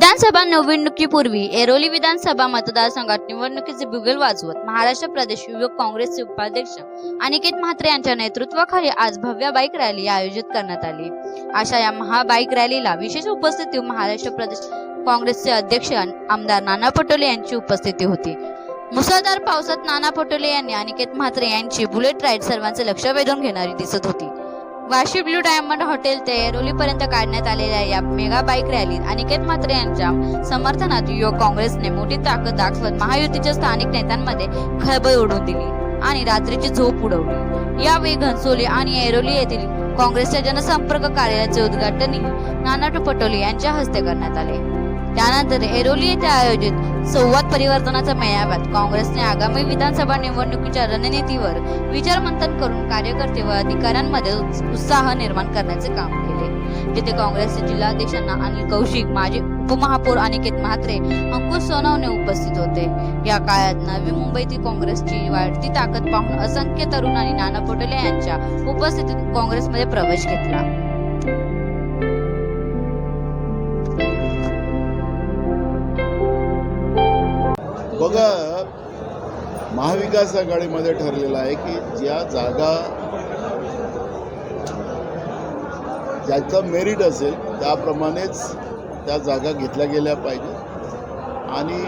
विधानसभा निवडणुकीपूर्वी एरोली विधानसभा मतदारसंघात निवडणुकीचे बिगुल वाजवत महाराष्ट्र प्रदेश युवक काँग्रेसचे उपाध्यक्ष अनिकेत म्हात्रे यांच्या नेतृत्वाखाली आज भव्य बाईक रॅली आयोजित करण्यात आली. अशा या महाबाईक रॅलीला विशेष उपस्थिती महाराष्ट्र प्रदेश काँग्रेसचे अध्यक्ष आमदार नाना पटोले यांची उपस्थिती होती. मुसळधार पावसात नाना पटोले यांनी अनिकेत म्हात्रे यांची बुलेट राईड सर्वांचे लक्ष वेधून घेणारी दिसत होती. वाशी ब्लू डायमंड हॉटेल ते एरोली पर्यंत काढण्यात आलेल्या या मेगा बाईक रॅलीत अनिकेत म्हात्रे यांच्या समर्थनात युवक काँग्रेसने मोठी ताकद दाखवत महायुतीच्या स्थानिक नेत्यांमध्ये खळबळ उडवून दिली आणि रात्रीची झोप उडवली. यावेळी घनसोली आणि एरोली येथील काँग्रेसच्या जनसंपर्क कार्यालयाचे उद्घाटनही नाना पटोले यांच्या हस्ते करण्यात आले. त्यानंतर एरोली येथे आयोजित संवाद परिवर्तनाच्या मेळाव्यात काँग्रेसने आगामी विधानसभा निवडणुकीच्या रणनीतीवर विचारमंथन करून कार्यकर्ते व अधिकाऱ्यांमध्ये उत्साह निर्माण करण्याचे काम केले. जिथे काँग्रेसचे जिल्हाध्यक्षांना अनिल कौशिक माजी उपमहापौर अनिकेत म्हात्रे अंकुश सोनवणे उपस्थित होते. या काळात नवी मुंबईतील काँग्रेसची वाढती ताकद पाहून असंख्य तरुणांनी नाना पटोले यांच्या उपस्थितीत काँग्रेसमध्ये प्रवेश घेतला. बघा महाविकास आघाडीमध्ये ठरलेलं आहे की ज्या जागा ज्याचं मेरिट असेल त्याप्रमाणेच त्या जागा घेतल्या गेल्या पाहिजेत. आणि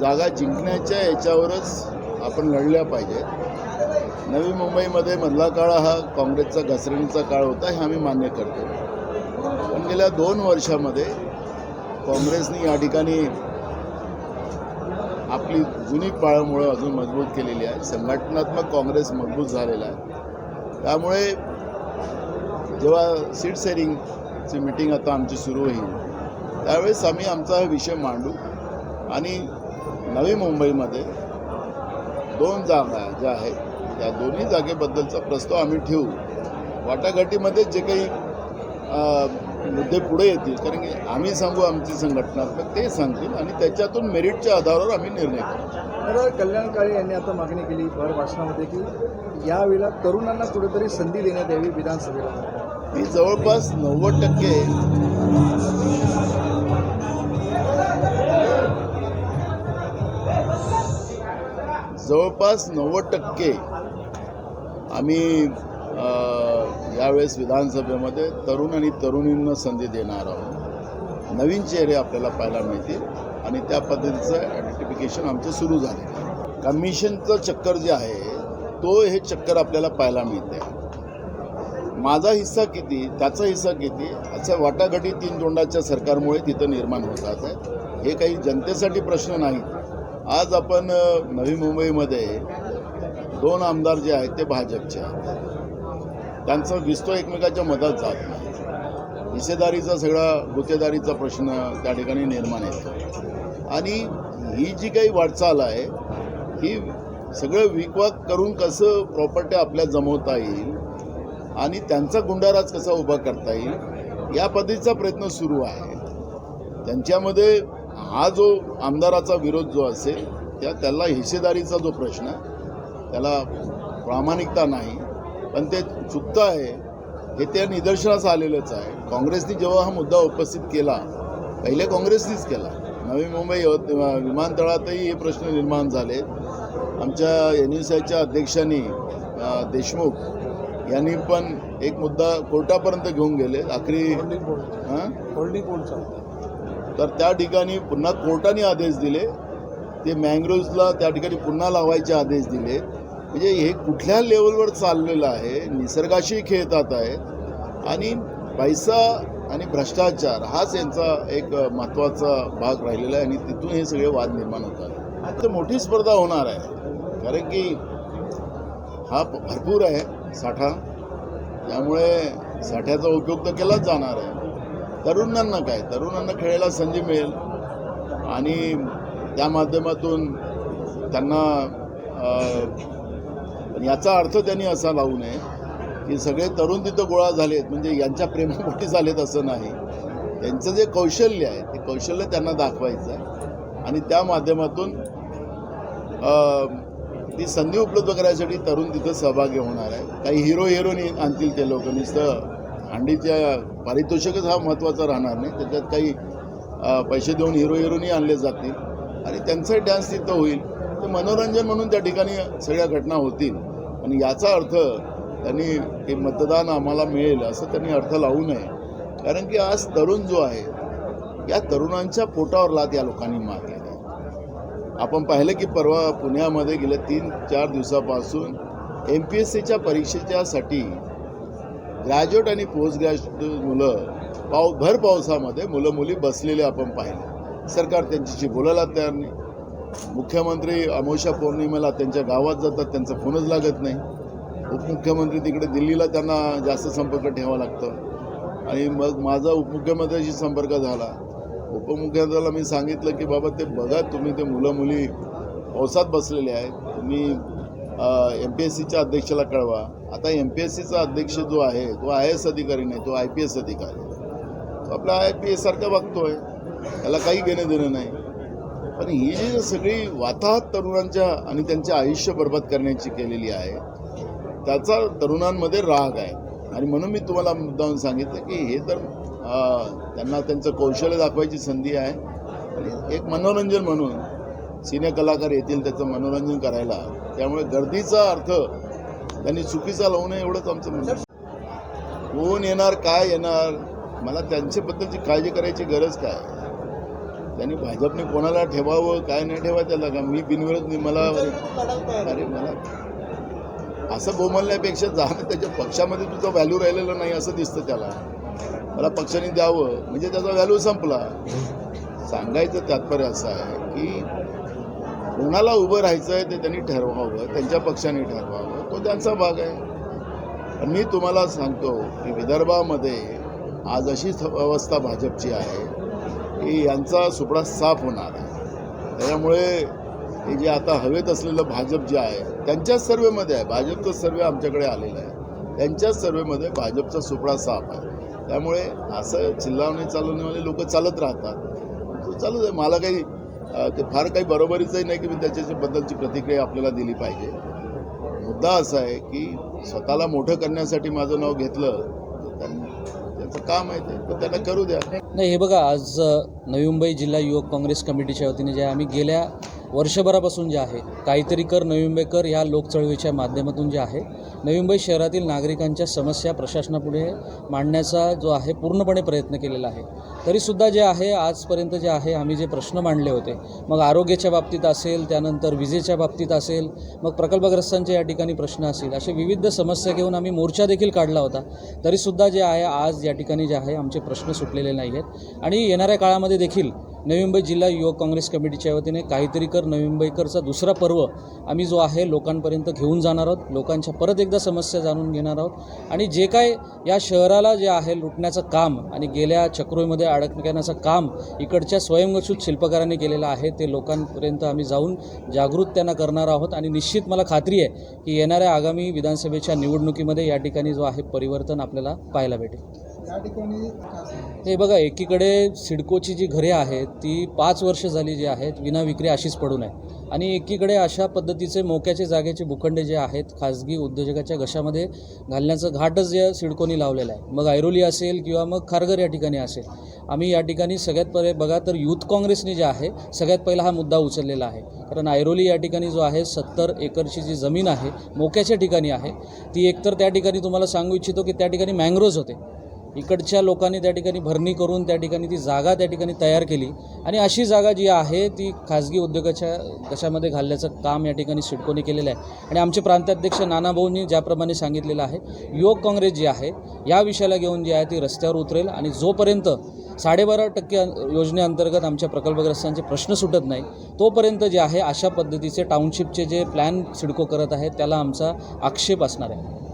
जागा जिंकण्याच्या याच्यावरच आपण लढल्या पाहिजेत. नवी मुंबईमध्ये मधला काळ हा काँग्रेसचा घसरणीचा काळ होता हे आम्ही मान्य करतो. पण गेल्या दोन वर्षामध्ये काँग्रेसने या ठिकाणी आपली जुनी पाळंमुळं अजून मजबूत केलेली आहे. संघटनात्मक काँग्रेस मजबूत झालेला आहे. त्यामुळे जेव्हा सीट शेअरिंगची मिटिंग आता आमची सुरू होईल त्यावेळेस आम्ही आमचा हा विषय मांडू आणि नवी मुंबईमध्ये दोन जागा ज्या आहेत त्या दोन्ही जागेबद्दलचा प्रस्ताव आम्ही ठेवू. वाटाघाटीमध्ये जे काही मुद्दे पुढे येतील. कारण की आम्ही सांगू आमची संघटनात्मक ते सांगतील आणि त्याच्यातून मेरिटच्या आधारावर आम्ही निर्णय करू तर कल्याण काळे यांनी आता मागणी केली भर भाषणामध्ये की यावेळेला तरुणांना कुठेतरी संधी देण्यात यावी विधानसभेला. ती जवळपास नव्वद टक्के जवळपास नव्वद टक्के आम्ही यावेळेस विधानसभेमध्ये तरुण आणि तरुणींना संधी देणार आहोत. नवीन चेहरे आपल्याला पाहायला मिळतील आणि त्या पद्धतीचं आयडेंटिफिकेशन आमचं सुरू झालं कमिशनचं चक्कर जे आहे तो हे चक्कर आपल्याला पाहायला मिळते माझा हिस्सा किती त्याचा हिस्सा किती अशा वाटाघाटी तीन तोंडाच्या सरकारमुळे तिथं निर्माण होतात. आहे हे काही जनतेसाठी प्रश्न नाही. आज आपण नवी मुंबईमध्ये दोन आमदार जे आहेत ते भाजपचे आहेत. त्यांचं विस्तो एकमेकाच्या मधात जात नाही. हिस्सेदारीचा सगळा गुत्तेदारीचा प्रश्न त्या ठिकाणी निर्माण येतो आणि ही जी काही वाटचाल आहे ही सगळं विकवाक करून कसं प्रॉपर्टी आपल्या जमवता येईल आणि त्यांचा गुंडाराज कसा उभा करता येईल या पद्धतीचा प्रयत्न सुरू आहे. त्यांच्यामध्ये हा जो आमदाराचा विरोध जो असेल त्या त्याला हिस्सेदारीचा जो प्रश्न आहे, त्याला प्रामाणिकता नाही. पण ते चुकतं आहे हे त्या निदर्शनास आलेलंच आहे. काँग्रेसने जेव्हा हा मुद्दा उपस्थित केला पहिले काँग्रेसनीच केला. नवी मुंबई विमानतळातही हे प्रश्न निर्माण झाले. आमच्या एन यू सी आयच्या अध्यक्षांनी देशमुख यांनी पण एक मुद्दा कोर्टापर्यंत घेऊन गेले. आखरी होल्डिंग तर त्या ठिकाणी पुन्हा कोर्टाने आदेश दिले. ते मँग्रोव्जला त्या ठिकाणी पुन्हा लावायचे आदेश दिले. म्हणजे हे कुठल्या लेवलवर चाललेलं आहे निसर्गाशी खेळतात आहेत आणि पैसा आणि भ्रष्टाचार हाच यांचा एक महत्त्वाचा भाग राहिलेला आहे आणि तिथून हे सगळे वाद निर्माण होतात. आता मोठी स्पर्धा होणार आहे कारण की हा प- भरपूर आहे साठा. त्यामुळे साठ्याचा उपयोग तर केलाच जाणार आहे. तरुणांना काय तरुणांना खेळायला संधी मिळेल आणि त्या माध्यमातून त्यांना अ, याचा अर्थ त्यांनी असा लावू नये की सगळे तरुण तिथं गोळा झालेत म्हणजे यांच्या प्रेमापोटी झालेत असं नाही. त्यांचं जे कौशल्य आहे ते कौशल्य त्यांना दाखवायचं आहे. आणि त्या माध्यमातून ती संधी उपलब्ध करायसाठी तरुण तिथं सहभागी होणार आहे. काही हिरो हिरोनी आणतील ते लोक. नुसतं हांडीच्या पारितोषिकच हा महत्त्वाचा राहणार नाही. त्याच्यात काही पैसे देऊन हिरो हिरोनी आणले जातील. आणि त्यांचाही डान्स तिथं होईल. ते मनोरंजन म्हणून त्या ठिकाणी सगळ्या घटना होतील. आणि याचा अर्थ त्यांनी हे मतदान आम्हाला मिळेल असं त्यांनी अर्थ लावू नये. कारण की आज तरुण जो आहे या तरुणांच्या पोटावर लात या लोकांनी मारलेली आपण पाहिलं की परवा पुण्यामध्ये गेल्या तीन चार दिवसापासून एम पी एस सीच्या परीक्षेच्यासाठी ग्रॅज्युएट आणि पोस्ट ग्रॅज्युएट मुलं पाव भर पावसामध्ये मुलं मुली बसलेले आपण पाहिले. सरकार त्यांच्याशी बोलायला तयार नाही. मुख्यमंत्री अमोशा पौर्णिमेला त्यांच्या गावात जातात त्यांचा फोनच लागत नाही. उपमुख्यमंत्री तिकडे दिल्लीला त्यांना जास्त संपर्क ठेवावा लागतो. आणि मग माझा उपमुख्यमंत्र्याशी संपर्क झाला. उपमुख्यमंत्र्याला मी सांगितलं की बाबा ते बघा तुम्ही ते मुलं मुली पावसात बसलेले आहेत. तुम्ही एम पी एस सीच्या अध्यक्षाला कळवा. आता एम पी एस सीचा अध्यक्ष जो आहे तो आय एस अधिकारी नाही तो आय पी एस अधिकारी आहे. तो आपला आय पी एससारखं बघतो आहे त्याला काही घेणं देणं नाही. पण ही जी सगळी वाताहत तरुणांच्या आणि त्यांचे आयुष्य बर्बाद करण्याची केलेली आहे त्याचा तरुणांमध्ये राग आहे. आणि म्हणून मी तुम्हाला मुद्दाहून सांगितलं की हे तर त्यांना त्यांचं कौशल्य दाखवायची संधी आहे. आणि एक मनोरंजन म्हणून सिने कलाकार येतील त्याचं मनोरंजन करायला त्यामुळे गर्दीचा अर्थ त्यांनी चुकीचा लावू नये एवढंच आमचं म्हणणं कोण येणार काय येणार मला त्यांच्याबद्दलची काळजी करायची गरज काय? त्यांनी भाजपने कोणाला ठेवावं काय नाही ठेवा त्याला का? मी बिनविरोध नाही मला अरे मला असं बोमलण्यापेक्षा जाणं त्याच्या पक्षामध्ये तुझं व्हॅल्यू राहिलेलं नाही असं दिसतं त्याला. मला पक्षाने द्यावं म्हणजे त्याचा व्हॅल्यू संपला. सांगायचं तात्पर्य असं आहे की कोणाला उभं राहायचं आहे ते त्यांनी ठरवावं त्यांच्या पक्षाने ठरवावं तो त्यांचा भाग आहे. पण मी तुम्हाला सांगतो की विदर्भामध्ये आज अशीच अवस्था भाजपची आहे. की यांचा सुपडा साफ होणार आहे. त्याच्यामुळे हे जे आता हवेत असलेलं भाजप जे आहे त्यांच्याच सर्वेमध्ये आहे. भाजपचं सर्वे आमच्याकडे आलेलं आहे. त्यांच्याच सर्वेमध्ये भाजपचा सुपडा साफ आहे. त्यामुळे असं चिल्लावणे चालवणेवाले लोक चालत राहतात. तो आहे. मला काही ते फार काही बरोबरीचंही नाही की मी त्याच्याबद्दलची प्रतिक्रिया आपल्याला दिली पाहिजे. मुद्दा असा आहे की स्वतःला मोठं करण्यासाठी माझं नाव घेतलं तर त्यांनी त्यांचं काम आहे ते त्यांना करू द्या. नाही हे बघा आज नवी मुंबई जिल्हा युवक काँग्रेस कमिटीच्या वतीने जे आम्ही गेल्या वर्षभरापासून जे आहे काहीतरी कर नवी मुंबई ह्या लोकचळवळीच्या माध्यमातून जे आहे नवी मुंबई शहरातील नागरिकांच्या समस्या प्रशासनापुढे मांडण्याचा जो आहे पूर्णपणे प्रयत्न केलेला आहे. तरीसुद्धा जे आहे आजपर्यंत जे आहे आम्ही जे प्रश्न मांडले होते मग आरोग्याच्या बाबतीत असेल त्यानंतर विजेच्या बाबतीत असेल मग प्रकल्पग्रस्तांचे या ठिकाणी प्रश्न असतील असे विविध समस्या घेऊन आम्ही मोर्चा देखील काढला होता. तरीसुद्धा जे आहे आज या ठिकाणी जे आहे आमचे प्रश्न सुटलेले नाही आहेत आणि येणाऱ्या काळामध्ये देखील नवी मुंबई जिल्हा युवक काँग्रेस कमिटीच्या वतीने काहीतरी कर नवी मुंबईकरचा दुसरा पर्व आम्ही जो आहे लोकांपर्यंत घेऊन जाणार आहोत. लोकांच्या परत एकदा समस्या जाणून घेणार आहोत. आणि जे काय या शहराला जे आहे लुटण्याचं काम आणि गेल्या चक्रोईमध्ये अडकण्याचं काम इकडच्या स्वयंघोषित शिल्पकारांनी केलेलं आहे ते लोकांपर्यंत आम्ही जाऊन जागृत त्यांना करणार आहोत. आणि निश्चित मला खात्री आहे की येणाऱ्या आगामी विधानसभेच्या निवडणुकीमध्ये या ठिकाणी जो आहे परिवर्तन आपल्याला पाहायला भेटेल. या ठिकाणी हे बघा एकीकडे सिडकोची जी घरे आहेत ती पाच वर्ष झाली जी आहेत विना विक्री अशीच पडून आहे. आणि एकीकडे अशा पद्धतीचे मोक्याचे जागेचे भूखंड जे आहेत खाजगी उद्योजकाच्या घशामध्ये घालण्याचं घाटच जे सिडकोनी लावलेलं आहे. मग ऐरोली असेल किंवा मग खारघर या ठिकाणी असेल. आम्ही या ठिकाणी सगळ्यात पहिले बघा तर युथ काँग्रेसने जे आहे सगळ्यात पहिला हा मुद्दा उचललेला आहे. कारण ऐरोली या ठिकाणी जो आहे सत्तर एकरची जी जमीन आहे मोक्याच्या ठिकाणी आहे. ती एकतर त्या ठिकाणी तुम्हाला सांगू इच्छितो की त्या ठिकाणी मँग्रोज होते. इकडच्या लोकांनी त्या ठिकाणी भरणी करून त्या ठिकाणी ती जागा त्या ठिकाणी तयार केली. आणि अशी जागा जी आहे ती खाजगी उद्योगाच्या कशामध्ये घालण्याचं काम या ठिकाणी सिडकोने केलेलं आहे. आणि आमचे प्रांताध्यक्ष नानाभाऊंनी ज्याप्रमाणे सांगितलेलं आहे युवक काँग्रेस जी आहे या विषयाला घेऊन जी आहे ती रस्त्यावर उतरेल आणि जोपर्यंत साडेबारा टक्के योजनेअंतर्गत आमच्या प्रकल्पग्रस्तांचे प्रश्न सुटत नाही तोपर्यंत जे आहे अशा पद्धतीचे टाउनशिपचे जे प्लॅन सिडको करत आहे त्याला आमचा आक्षेप असणार आहे.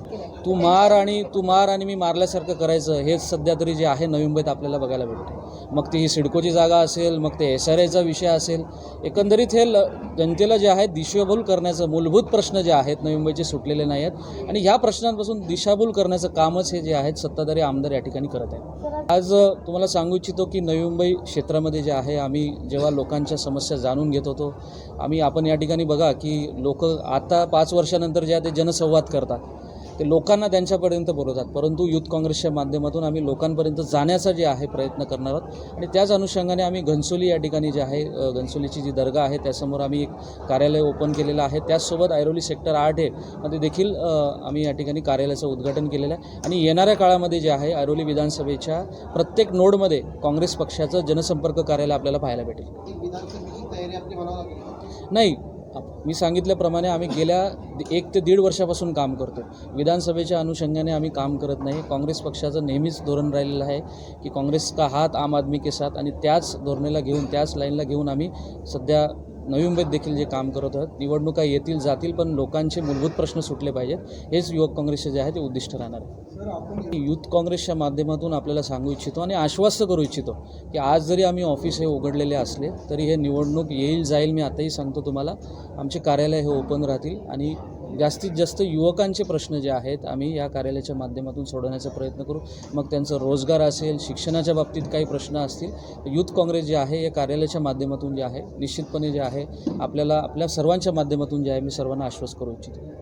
तू मार आणि तू मार आणि मी मारल्यासारखं करायचं हेच सध्या तरी जे आहे नवी मुंबईत आपल्याला बघायला भेटते मग ती ही सिडकोची जागा असेल मग ते एस आर एचा विषय असेल एकंदरीत हे ल जनतेला जे आहे दिशाभूल करण्याचं मूलभूत प्रश्न जे आहेत नवी मुंबईचे सुटलेले नाही आहेत. आणि ह्या प्रश्नांपासून दिशाभूल करण्याचं कामच हे जे आहेत सत्ताधारी आमदार या ठिकाणी करत आहेत. आज तुम्हाला सांगू इच्छितो की नवी मुंबई क्षेत्रामध्ये जे आहे आम्ही जेव्हा लोकांच्या समस्या जाणून घेत होतो आम्ही आपण या ठिकाणी बघा की लोक आता पाच वर्षानंतर जे आहे ते जनसंवाद करतात. ते लोकांना त्यांच्यापर्यंत बोलवतात. परंतु युथ काँग्रेसच्या माध्यमातून आम्ही लोकांपर्यंत जाण्याचा जे आहे प्रयत्न करणार आहोत. आणि त्याच अनुषंगाने आम्ही घनसोली या ठिकाणी जे आहे घनसोलीची जी दर्गा आहे त्यासमोर आम्ही एक कार्यालय ओपन केलेलं आहे. त्याचसोबत ऐरोली सेक्टर आठ आहे मध्ये देखील आम्ही या ठिकाणी कार्यालयाचं उद्घाटन केलेलं आहे. आणि येणाऱ्या काळामध्ये जे आहे ऐरोली विधानसभेच्या प्रत्येक नोडमध्ये काँग्रेस पक्षाचं जनसंपर्क कार्यालय आपल्याला पाहायला भेटेल. नाही मी सांगितल्याप्रमाणे आम्ही गेल्या एक ते दीड वर्षापासून काम करतो. विधानसभेच्या अनुषंगाने आम्ही काम करत नाही. काँग्रेस पक्षाचं नेहमीच धोरण राहिलेलं आहे की काँग्रेस का हात आम आदमी के साथ आणि त्याच धोरणेला घेऊन त्याच लाईनला घेऊन आम्ही सध्या नवी मुंबईत देखील जे काम करत आहोत निवडणुका येतील जातील पण लोकांचे मूलभूत प्रश्न सुटले पाहिजेत. हेच युवक काँग्रेसचे जे आहे ते उद्दिष्ट राहणार आहे युथ काँग्रेसच्या माध्यमातून आपल्याला सांगू इच्छितो आणि आश्वस्त करू इच्छितो की आज जरी आम्ही ऑफिस हे उघडलेले असले तरी हे निवडणूक येईल जाईल मी आताही सांगतो तुम्हाला. आमचे कार्यालय हे ओपन राहतील आणि जास्तीत जास्त युवकांचे प्रश्न जे आहेत आम्ही या कार्यालयाच्या माध्यमातून सोडवण्याचा प्रयत्न करू. मग त्यांचं रोजगार असेल शिक्षणाच्या बाबतीत काही प्रश्न असतील युथ काँग्रेस जे आहे या कार्यालयाच्या माध्यमातून जे आहे निश्चितपणे जे आहे आपल्याला आपल्या सर्वांच्या माध्यमातून जे आहे मी सर्वांना आश्वस्त करू इच्छितो.